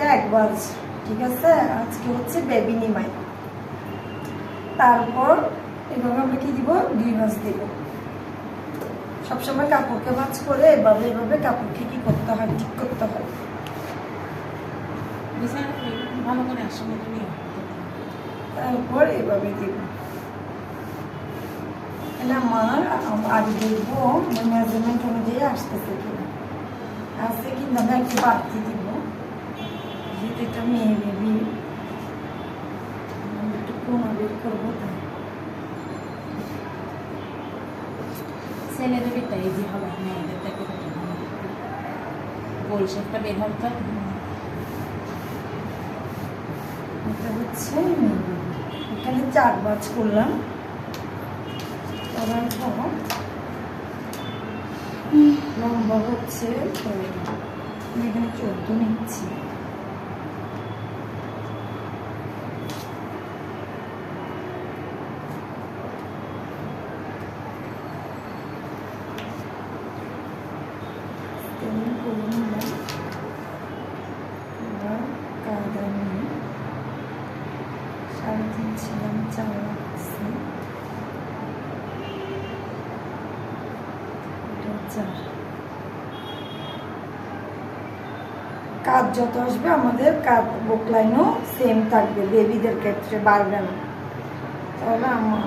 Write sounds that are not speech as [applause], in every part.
এটা এক বাজ ঠিক আছে? আজকে হচ্ছে বেবি নিমাই। তারপর এভাবে আমরা কি দিব? দুই মাস দিব। সবসময় কাপড়কে ভাঁজ করে এভাবে এভাবে কাপড়কে কি করতে হয় ঠিক করতে হয়। তারপর এভাবে দিব। এটা আমার আম- আগে দেখব মেজারমেন্ট অনুযায়ী আসতেছে কিনা। আসছে কিন্তু আমি একটু বাড়তি দিব? এটা মেয়ে বেবি একটু করব, তাই। হবে এটা হচ্ছে, এখানে চার বাজ করলাম। লম্বা হচ্ছে এখানে চোদ্দ নিচ্ছি তেমন করে নিলাম এবার কাদা নিয়ে সাড়ে তিন ছিলাম চার রাখছি এটা কাজ যত আসবে আমাদের কাজ বুক লাইনও সেম থাকবে বেবিদের ক্ষেত্রে বাড়বে না তাহলে আমার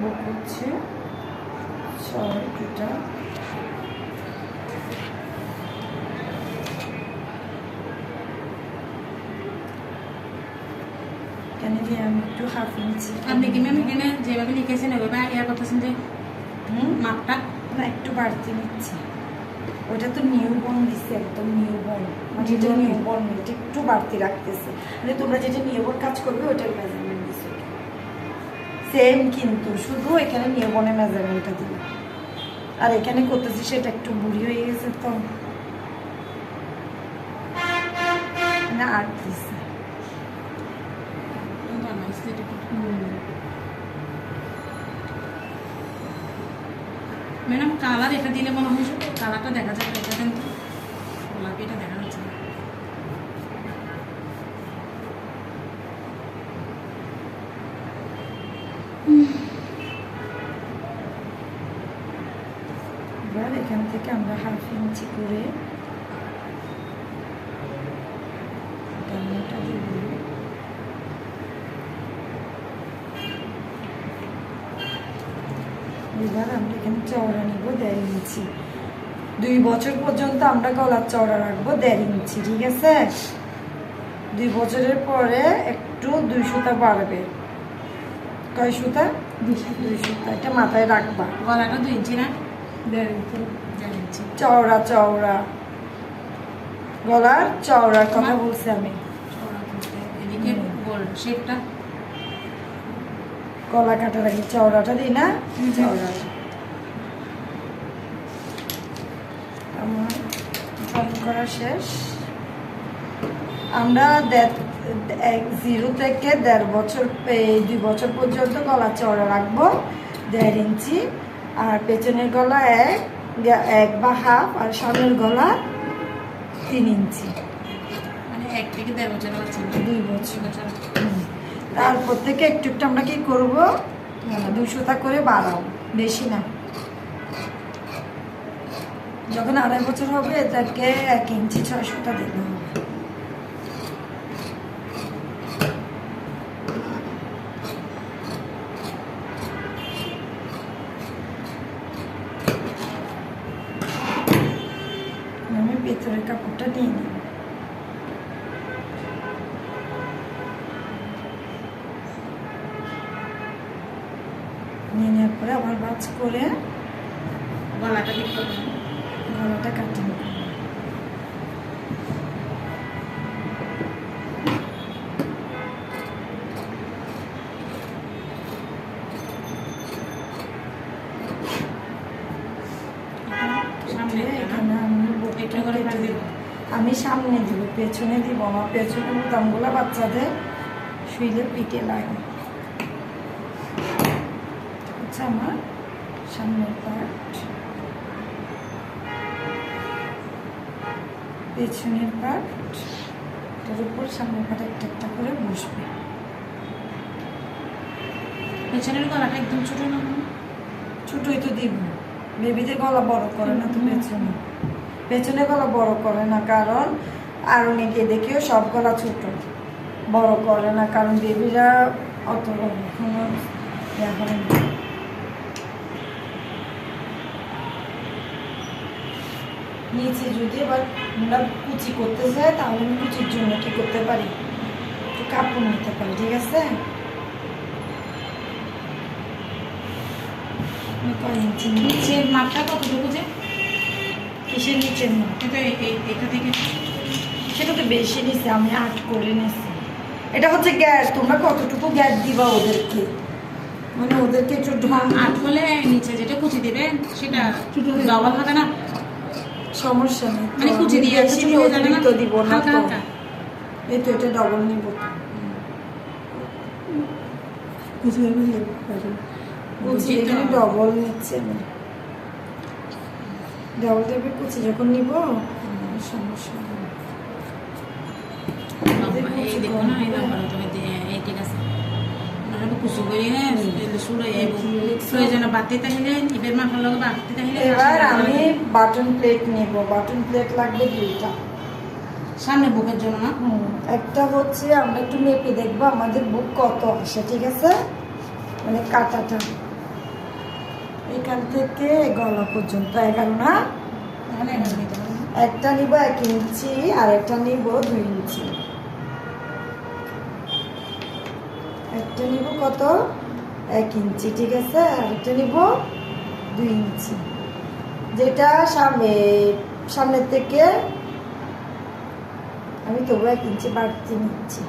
বুক হচ্ছে ছয় দুটা। এখানে দিয়ে আমি একটু হাফ ইঞ্চি আপনি কি ম্যাম এখানে যেভাবে লিখেছেন ওইভাবে ইয়া করতেছেন যে হুম? মাপটা? না একটু বাড়তি নিচ্ছি। ওটা তো নিউ বর্ন দিচ্ছে একদম নিউ বর্ন মানে এটা Newborn. নিউ বর্ন এটা একটু বাড়তি রাখতেছে। মানে তোমরা যেটা নিউ বর্ন কাজ করবে ওটার মেজারমেন্ট দিচ্ছে সেম কিন্তু শুধু এখানে নিউ বর্নের মেজারমেন্টটা দিবে। আর এখানে করতেছি সেটা একটু বুড়ি হয়ে গেছে তো। মানে আট দিচ্ছে ম্যাডাম কালার এটা দিলে মনে হয় কালারটা দেখা যাবে এটা তো গোলাপি এটা দেখা যাচ্ছে। এবার এখান থেকে আমরা হাফ ইঞ্চি করে ডানাটা দিব। এবার আমরা এখানে চওড়া নিব দেড় ইঞ্চি। দুই বছর পর্যন্ত আমরা গলার চওড়া রাখব দেড় ইঞ্চি ঠিক আছে? দুই বছরের পরে একটু দুই সুতা বাড়বে। কয় সুতা? দুই সুতা। এটা মাথায় রাখবা। গলাটা দুই ইঞ্চি না? দেড় ইঞ্চি। চওড়া চওড়া। গলার চওড়ার কথা বলছি আমি। শেপটা গলা কাটার আগে চওড়াটা দিই না? চওড়াটা। আমার করা শেষ। আমরা জিরো থেকে দেড় বছর দুই বছর পর্যন্ত গলা চওড়া রাখব দেড় ইঞ্চি। আর পেছনের গলা এক এক বা হাফ আর সামনের গলা তিন ইঞ্চি। মানে এক থেকে দেড় বছর দুই বছর। বছর। তারপর থেকে একটু একটু আমরা কি করব? দুশোটা করে বাড়াও বেশি না। যখন আড়াই বছর হবে তাকে এক ইঞ্চি ছয়শোটা দিতে হবে আমি ভেতরের কাপড়টা নিয়ে নিই নিয়ে বাজ করে গলাটা গলাটা কাটিং করব। আমি সামনে দিব পেছনে দিব। আমার পেছনে বোতামগুলো বাচ্চাদের শুইলে পিঠে লাগে। হচ্ছে আমার সামনের পার্ট পেছনের পার্ট এটার উপর সামনের পাটা একটা একটা করে বসবে। পেছনের গলাটা একদম ছোট না ছোটই তো দিব। বেবিদের গলা বড় করে না তো পেছনে। পেছনে গলা বড় করে না কারণ আর অনেকে দেখেও সব গলা ছোট। বড় করে না কারণ বেবিরা অত এখনও ইয়া করে না। নিচে যদি এবার আমরা কুচি করতে চাই তাহলে আমি কুচির জন্য কি করতে পারি? একটু কাপড় নিতে পারি ঠিক আছে? নিচের মাপটা কতটুকু যে? কিসের নিচের এটা এটা থেকে সেটা তো বেশি নিছে আমি আট করে নিছি। এটা হচ্ছে গ্যাস তোমরা কতটুকু গ্যাস দিবা ওদেরকে? মানে ওদেরকে একটু ঢং আট হলে নিচে যেটা কুচি দিবে সেটা ডবল হবে না? সমস্যা নেই মানে কুচি দিয়ে হয়ে যাবে অতিরিক্ত দিব না তো। এই তো এটা ডবল নিব। কুচি কুচি এখানে ডবল নিচ্ছে আমি ডবল দেবে কুচি যখন নিব সমস্যা নেই। এই দেখো না এই লম্বা তো এই যে- এই ঠিক আছে। করে প্রয়োজন বাড়তে তাহলে এবার মাথার লগে বাড়তে তাহলে এবার আমি বাটন প্লেট নেব। বাটন প্লেট লাগবে দুইটা। সামনে বুকের জন্য না একটা হচ্ছে আমরা একটু মেপে দেখব আমাদের বুক কত আসে ঠিক আছে? মানে কাটাটা। এখান থেকে গলা পর্যন্ত এগারো না? একটা নিব এক ইঞ্চি আর একটা নিব দুই ইঞ্চি। একটা নিব কত? এক ইঞ্চি, ঠিক আছে? আর একটা নিব দুই ইঞ্চি। যেটা সামনে, সামনের থেকে আমি তবু এক ইঞ্চি বাড়তি নিচ্ছি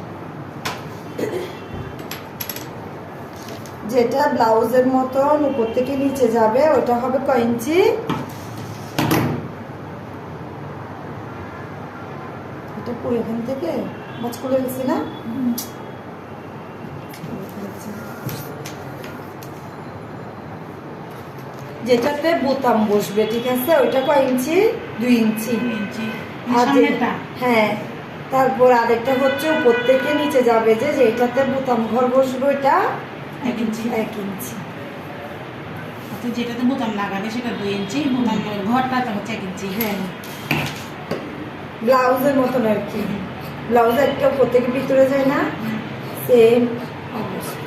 যেটা ব্লাউজের মতন উপর থেকে নিচে যাবে, ওটা হবে কয় ইঞ্চি? এটা পুরো এখান থেকে? মাছ করে গেছি না? যেটাতে বোতাম বসবে ঠিক আছে? ওইটা কয় ইঞ্চি? দুই ইঞ্চি। হ্যাঁ। তারপর আরেকটা হচ্ছে উপর থেকে নিচে যাবে যে যেটাতে বোতাম ঘর বসবে ওইটা এক ইঞ্চি। এক ইঞ্চি। যেটাতে বোতাম লাগাবে সেটা দুই ইঞ্চি। বোতাম ঘরটাতে হচ্ছে এক ইঞ্চি। হ্যাঁ। ব্লাউজের মতন আর কি। ব্লাউজ একটা থেকে ভিতরে যায় না? সেম অবস্থা।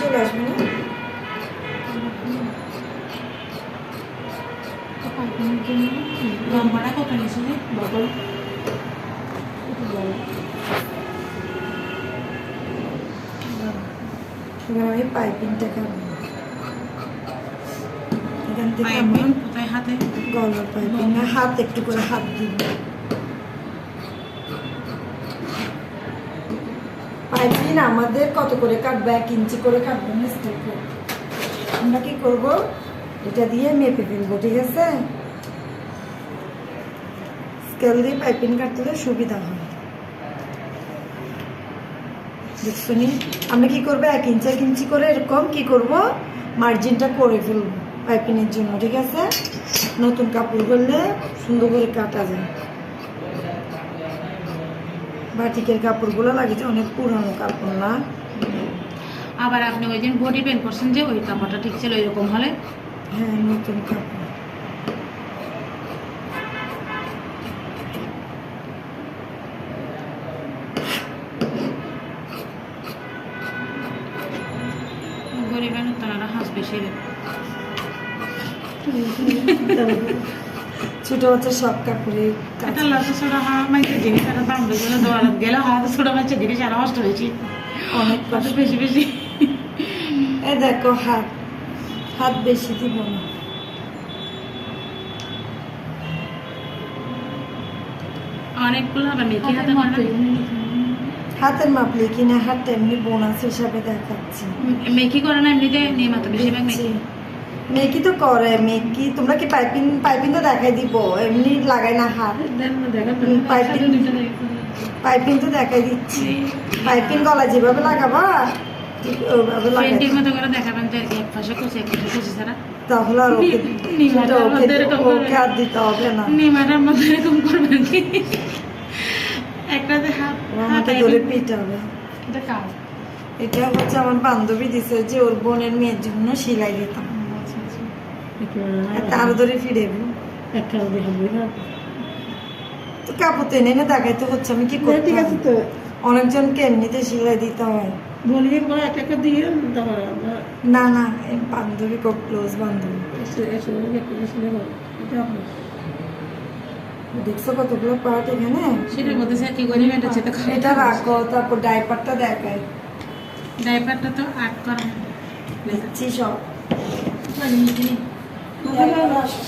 চলে আসবে না? লম্বাটা কত নিয়েছে যে বটল এবার আমি পাইপিংটা খাব। এখান থেকে আমি কোথায় হাতে? গলার পাইপিং। না হাত একটু করে হাত দিব। পাইপিং আমাদের কত করে কাটবে? এক ইঞ্চি করে কাটবে না আমরা কি করব? এটা দিয়ে মেপে ফেলব, ঠিক আছে? স্কেল দিয়ে পাইপিং কাটলে সুবিধা হয়। দেখছ নি? আমরা কি করব? এক ইঞ্চি এক ইঞ্চি করে এরকম কি করব? মার্জিনটা করে ফেলব পাইপিংয়ের জন্য, ঠিক আছে? নতুন কাপড় করলে সুন্দর করে কাটা যায়। বাটিকের কাপড়গুলো লাগিয়েছে অনেক পুরানো কাপড় না? আবার আপনি ওই দিন বডি পেন করছেন যে ওই কাপড়টা ঠিক ছিল এরকম হলে? হ্যাঁ নতুন কাপড়। গরিবের তারা হাসবে [laughs] ছোট বাচ্চা সব কাপড়ে একটা লাস্ট ছোট হাওয়া মাইতে জিনিস একটা দাম বেজে দোয়ারাত গেলে হাওয়া ছোট বাচ্চা জিনিস আরও নষ্ট হয়েছে। অনেক কষ্ট। বেশি বেশি। এ দেখো হাত হাত বেশি দিব না। অনেকগুলো হবে মেকি হাতে হয় না হাতের মাপলে কিনা হাতটা এমনি বোনাস হিসাবে দেখাচ্ছি। মেকি করে না এমনিতে নিয়মিত বেশিরভাগ মেকি মেকি তো করে মেকি তোমরা কি পাইপিং পাইপিং তো দেখাই দিব এমনি লাগাই না হাত পাইপিং পাইপিং তো দেখাই দিচ্ছি পাইপিং গলা যেভাবে লাগাবা তাহলে আর ওকে আর দিতে হবে না মধ্যে এরকম করবেন কি হাত ধরে পিটাবে কাজ এটা হচ্ছে আমার বান্ধবী দিছে যে ওর বোনের মেয়ের জন্য সিলাই দিতাম তার ধরে ফিরে তো কাপড় তো এনে দেখাইতে হচ্ছে আমি কি করতে ঠিক আছে তো। অনেকজনকে এমনিতে সিলাই দিতে হয়। এক একটা দিয়ে না না এই বান্ধবী খুব ক্লোজ বান্ধবী। একটু দেখছ কতগুলো পার্ট এখানে? সেটার মধ্যে স্যার কি করি এটা সেটা এটা রাখো তারপর ডাইপারটা দেখায় ডাইপারটা তো আট করা দিচ্ছি সব। পানি মিটিয়ে ডাইপার আসো।